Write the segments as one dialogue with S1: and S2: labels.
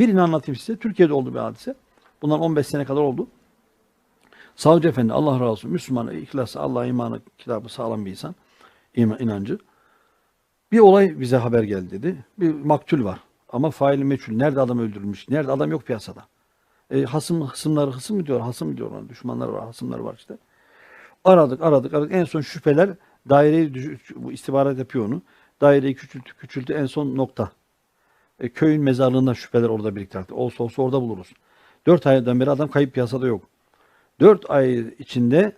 S1: Birini anlatayım size. Türkiye'de oldu bir hadise. Bundan 15 sene kadar oldu. Savcı Efendi Allah razı olsun. Müslüman, ihlası, Allah'a imanı, kitabı sağlam bir insan. İnancı. Bir olay bize haber geldi dedi. Bir maktul var. Ama faili meçhul. Nerede adam öldürülmüş? Nerede adam yok piyasada. E, hasım, hısımları, hısım mı diyor? Hasım mı diyorlar? Düşmanlar var, hasımlar var işte. Aradık, aradık, aradık. En son şüpheler daireyi, bu istihbarat yapıyor onu. Daireyi küçültü, küçültü. En son nokta. E, köyün mezarlığından şüpheler orada birikti artık. Olsa olsa orada buluruz. Dört aydan beri adam kayıp piyasada yok. Dört ay içinde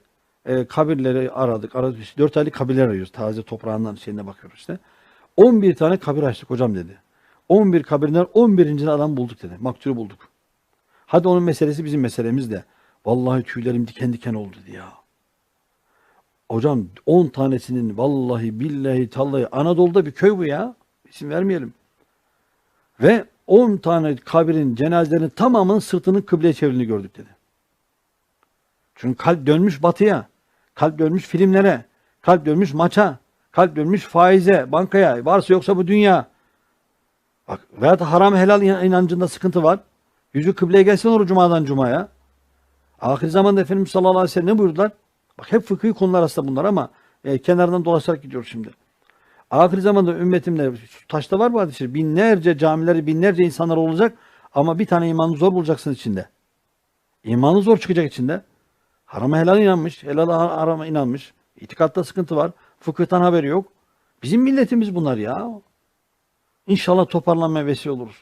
S1: e, kabirleri aradık. aradık. Dört aylık kabirler arıyoruz. Taze toprağından şeyine bakıyoruz işte. 11 tane kabir açtık hocam dedi. 11 kabirden 11. adam bulduk dedi. Maktulü bulduk. Hadi onun meselesi bizim meselemiz de. Vallahi tüylerim diken diken oldu dedi ya. Hocam 10 tanesinin vallahi billahi tallahi Anadolu'da bir köy bu ya. İsim vermeyelim. Ve 10 tane kabirin cenazelerinin tamamının sırtının kıbleye çevrildiğini gördük dedi. Çünkü kalp dönmüş batıya. Kalp dönmüş filmlere. Kalp dönmüş maça. Kalp dönmüş faize, bankaya. Varsa yoksa bu dünya. Bak veyahut haram helal inan- inancında sıkıntı var. Yüzü kıbleye gelsin olur cumadan cumaya. Ahir zamanda Efendimiz sallallahu aleyhi ve sellem ne buyurdular? Bak hep fıkhi konular aslında bunlar ama e, kenardan dolaşarak gidiyoruz şimdi. Ahir zamanda ümmetimde taşta var bu şerif, binlerce camileri binlerce insanlar olacak ama bir tane imanı zor bulacaksın içinde. İmanı zor çıkacak içinde. Harama helal inanmış, helal harama inanmış. İtikatta sıkıntı var. Fıkıhtan haberi yok. Bizim milletimiz bunlar ya. İnşallah toparlanmaya vesile oluruz.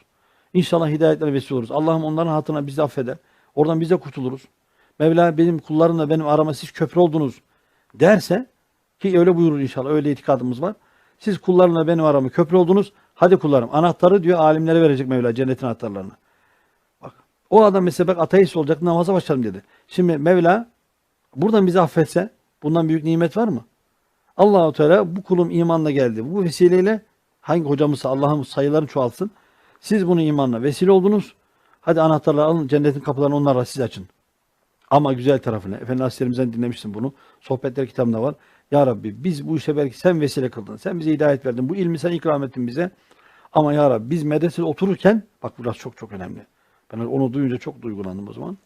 S1: İnşallah hidayetlere vesile oluruz. Allah'ım onların hatırına bizi affeder. Oradan biz de kurtuluruz. Mevla benim kullarımla benim arama siz köprü oldunuz derse ki öyle buyurur inşallah. Öyle itikadımız var. Siz kullarımla benim aramı köprü oldunuz. Hadi kullarım. Anahtarı diyor alimlere verecek Mevla cennetin anahtarlarını. Bak o adam mesela bak ateist olacak namaza başlarım dedi. Şimdi Mevla buradan bizi affetse bundan büyük nimet var mı? Allahu Teala bu kulum imanla geldi. Bu vesileyle hangi hocamızsa Allah'ın sayılarını çoğaltsın. Siz bunu imanla vesile oldunuz. Hadi anahtarları alın cennetin kapılarını onlarla siz açın. Ama güzel tarafını. Efendi Hazretlerimizden dinlemiştim bunu. Sohbetler kitabında var. Ya Rabbi biz bu işe belki sen vesile kıldın. Sen bize hidayet verdin. Bu ilmi sen ikram ettin bize. Ama Ya Rabbi biz medresede otururken bak burası çok çok önemli. Ben onu duyunca çok duygulandım o zaman.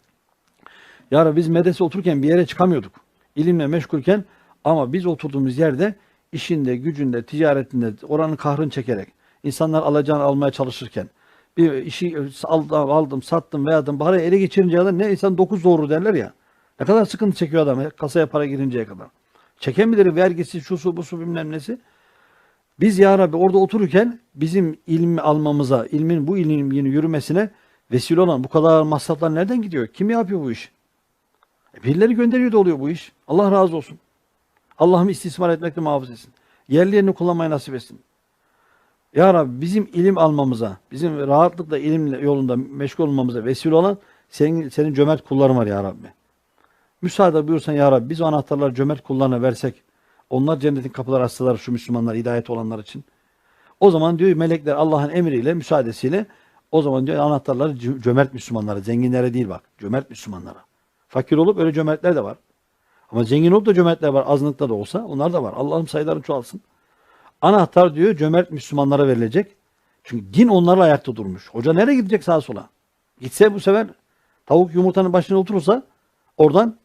S1: Ya Rabbi biz medrese otururken bir yere çıkamıyorduk. İlimle meşgulken ama biz oturduğumuz yerde işinde, gücünde, ticaretinde oranın kahrını çekerek insanlar alacağını almaya çalışırken bir işi aldım, aldım sattım veya parayı ele geçirinceye kadar ne insan dokuz doğru derler ya. Ne kadar sıkıntı çekiyor adam kasaya para girinceye kadar. Çeken bilir vergisi, şu su, bu su bilmem nesi. Biz ya Rabbi orada otururken bizim ilmi almamıza, ilmin bu ilmin yürümesine vesile olan bu kadar masraflar nereden gidiyor? Kim yapıyor bu iş? E birileri gönderiyor da oluyor bu iş. Allah razı olsun. Allah'ım istismar etmekle muhafız etsin. Yerli yerini kullanmayı nasip etsin. Ya Rabbi bizim ilim almamıza, bizim rahatlıkla ilim yolunda meşgul olmamıza vesile olan senin, senin cömert kulların var ya Rabbi. Müsaade buyursan ya Rabbi biz o anahtarları cömert kullarına versek, onlar cennetin kapıları açsalar şu Müslümanlar, hidayet olanlar için. O zaman diyor melekler Allah'ın emriyle, müsaadesiyle o zaman diyor anahtarları cö- cömert Müslümanlara, zenginlere değil bak, cömert Müslümanlara. Fakir olup öyle cömertler de var. Ama zengin olup da cömertler var, azınlıkta da olsa onlar da var. Allah'ım sayılarını çoğalsın. Anahtar diyor cömert Müslümanlara verilecek. Çünkü din onlarla ayakta durmuş. Hoca nereye gidecek sağa sola? Gitse bu sefer tavuk yumurtanın başına oturursa oradan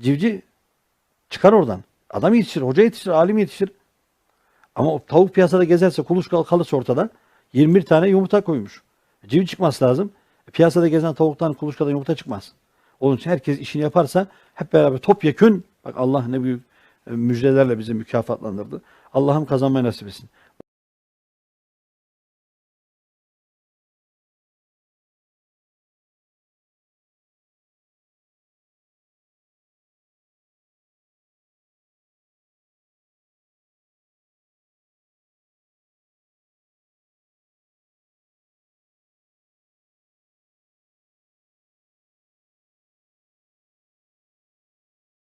S1: civci çıkar oradan. Adam yetişir, hoca yetişir, alim yetişir. Ama o tavuk piyasada gezerse kuluçka kalırsa ortada 21 tane yumurta koymuş. Civciv çıkması lazım. E, Piyasada gezen tavuktan kuluçkadan yumurta çıkmaz. Onun için herkes işini yaparsa hep beraber topyekün bak Allah ne büyük e, müjdelerle bizi mükafatlandırdı. Allah'ım kazanmayı nasip etsin.